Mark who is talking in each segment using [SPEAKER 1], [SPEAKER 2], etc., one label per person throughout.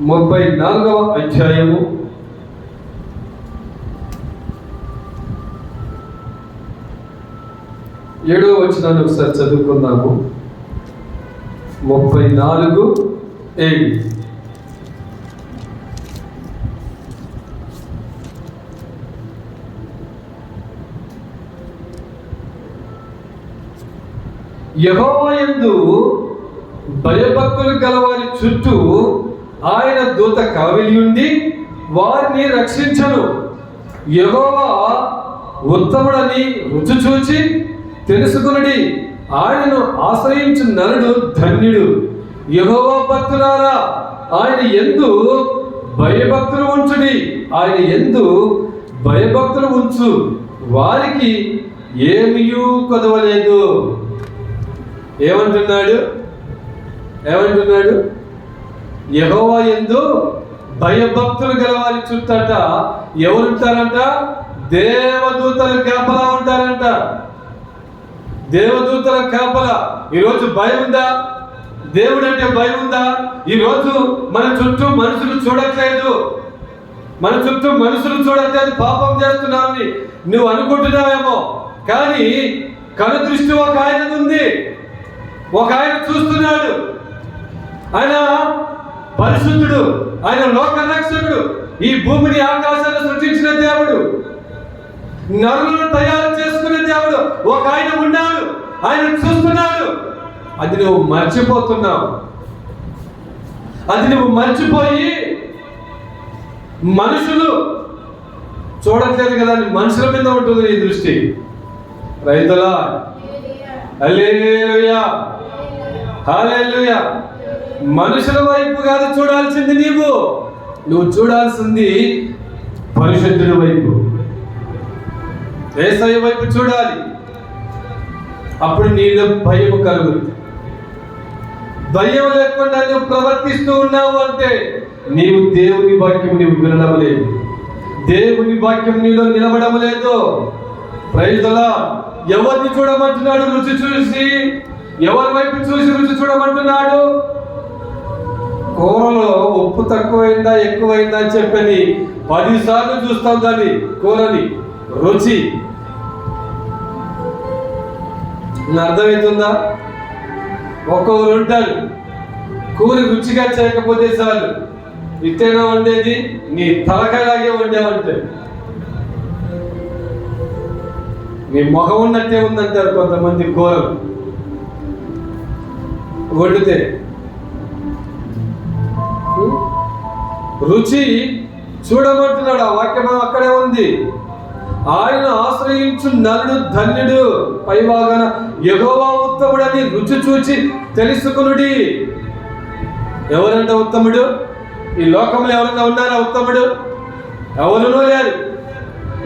[SPEAKER 1] ముప్పై నాలుగవ అధ్యాయము. ఏడవ వచనాన్ని ఒకసారి చదువుకున్నాము ముప్పై నాలుగు ఏడు. యహోవయందు భయభక్తులు గలవారి చుట్టూ ఆయన దూత కావిలియుండి వారిని రక్షించను. యహోవా ఉత్తముడని రుచి చూచి తెలుసుకునడి. ఆయనను ఆశ్రయించు నరుడు ధన్యుడు. యహోవా భక్తులారా ఆయన ఎందు భయభక్తులు ఉంచుడి. ఆయన ఎందు భయభక్తులు ఉంచు. వారికి ఏమియూ కొదవలేదు. ఏమంటున్నాడు? ఏమంటున్నాడు? యహోవా ఎందు భయభక్తులు గలవారి చుట్టట ఎవరుంటారంట దేవదూతల కాపలా ఉంటారంట. దేవదూతల కాపలా. ఈరోజు భయం ఉందా దేవుడు అంటే భయం ఉందా ఈరోజు మన చుట్టూ మనుషులు చూడట్లేదు. మన చుట్టూ మనుషులు చూడట్లేదు. పాపం చేస్తున్నారని నువ్వు అనుకుంటున్నావేమో. కానీ కను దృష్టి ఒక ఆయన ఉంది. ఒక ఆయన చూస్తున్నాడు. ఆయన పరిశుద్ధుడు ఆయన లోక రక్షకుడు ఈ భూమిని ఆకాశాన్ని సృష్టించిన దేవుడు. నరులను తయారు చేసుకునే దేవుడు. ఒక ఆయన ఉన్నాడు. ఆయన చూస్తున్నాడు. అది నువ్వు మర్చిపోతున్నావు. అది నువ్వు మర్చిపోయి మనుషులు చూడట్లేదు కదా అని మనుషుల మీద ఉంటుంది నీ దృష్టి. రైతులా? హల్లెలూయా. హల్లెలూయా మనుషుల వైపు కాదు చూడాల్సింది నీవు. నువ్వు చూడాల్సింది పరిశుద్ధుడి వైపు. వేసవి వైపు చూడాలి. అప్పుడు నీలో భయం కలుగుతుంది భయం లేకుండా నువ్వు ప్రవర్తిస్తూ ఉన్నావు అంటే నీవు దేవుని వాక్యం నీవు వినడం లేదు దేవుని వాక్యం నీలో నిలబడము లేదు ప్రైజలా ఎవరిని చూడమంటున్నాడు? రుచి చూసి. ఎవరి వైపు చూసి రుచి చూడమంటున్నాడు? కూరలో ఉప్పు తక్కువైందా ఎక్కువైందా అని చెప్పని పదిసార్లు చూస్తాం దాన్ని కూరని. రుచి. అర్థమవుతుందా ఒక్కొక్కరు ఉంటారు కూర రుచిగా చేయకపోతే చాలు. ఇట్టేనా వండేది? నీ తలకలాగే వండేవంటే. నీ మొహం ఉన్నట్టే ఉందంటారు కొంతమంది కూరలు. వండితే రుచి చూడమంటున్నాడు ఆ వాక్యం అక్కడే ఉంది. ఆయన ఆశ్రయించు నరుడు ధన్యుడు. పైభాగాన యెహోవా ఉత్తముడని రుచి చూచి తెలుసుకునుడి. ఎవరంట ఉత్తముడు? ఈ లోకంలో ఎవరైనా ఉన్నారా ఉత్తముడు? ఎవరునూ లేరు.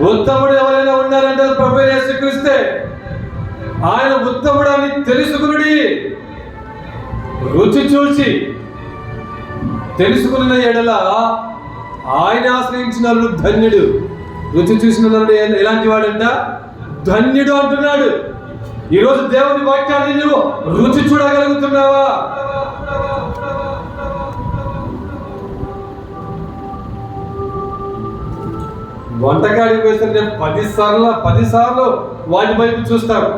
[SPEAKER 1] ఉత్తముడు ఎవరైనా ఉన్నారంటే ప్రభు యేసుక్రీస్తే ఆయన ఉత్తముడు అని తెలుసుకునుడి. రుచి చూసి తెలుసుకున్న ఎడల ఆయన ఆశ్రయించిన ధన్యుడు. రుచి చూసిన నరుడు ఎలాంటి వాడంట? ధన్యుడు అంటున్నాడు. ఈరోజు దేవుని వాక్యాన్ని నువ్వు రుచి చూడగలుగుతున్నావా? వంటకాడికి వేస్తే నేను పది సార్లు పది సార్లు వాటి వైపు చూస్తాను.